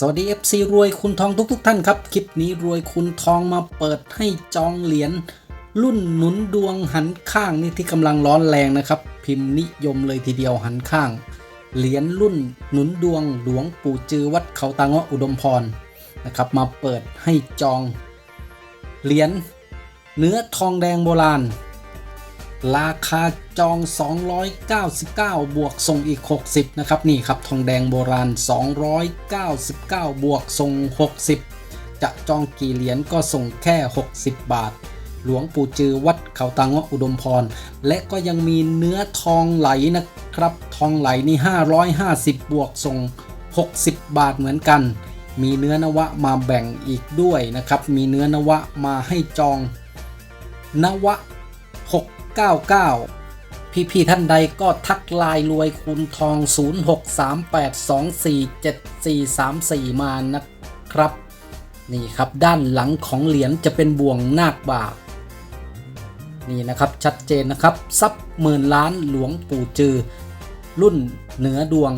สวัสดี FC รวยคุณทองทุกทท่านครับ คลิปนี้รวยคุณทองมาเปิดให้จองเหรียญรุ่นหนุนดวงหันข้างนี่ที่กำลังร้อนแรงนะครับ พิมพ์นิยมเลยทีเดียวหันข้าง เหรียญรุ่นหนุนดวงหลวงปู่จือวัดเขาตางะอุดมพรนะครับมาเปิดให้จอง เหรียญเนื้อทองแดงโบราณ ราคาจอง 299 บวกส่งอีก 60 นะครับ นี่ครับ ทองแดงโบราณ 299 บวกส่ง 60 จะจองกี่เหรียญก็ส่งแค่ 60 บาท หลวงปู่จือวัดเขาตังวะอุดมพร และก็ยังมีเนื้อทองไหลนะครับ ทองไหลนี่ 550 บวกส่ง 60 บาทเหมือนกัน มีเนื้อนวะมาแบ่งอีกด้วยนะครับ มีเนื้อนวะมาให้จอง นวะ 699 พี่ๆท่านใดก็ทักไลน์รวยคูณทอง 0638247434 มานะครับ นี่ครับด้านหลังของเหรียญจะเป็นบ่วงนาคบาปนี่นะครับชัดเจนนะครับซับหมื่นล้านหลวงปู่จือ รุ่นเหนือดวง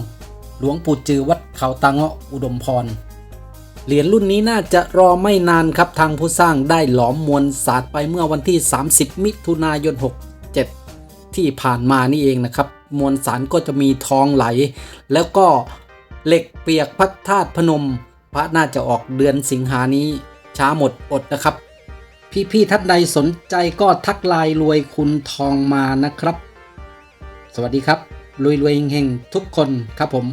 หลวงปู่จือวัดเขาตังเงาะอุดมพรเหรียญรุ่นนี้น่าจะรอไม่นานครับทางผู้สร้างได้หลอมมวลสาดไปเมื่อวันที่ 30 มิถุนายน 7 ที่ผ่านมานี่เองนะครับ มวลสารก็จะมีทองไหล แล้วก็เหล็กเปียกพระธาตุพนม พระน่าจะออกเดือนสิงหานี้ช้าหมดอดนะครับ พี่ๆท่านใดสนใจก็ทักไลน์รวยคุณทองมานะครับ สวัสดีครับรวยๆเฮงๆทุกคนครับผม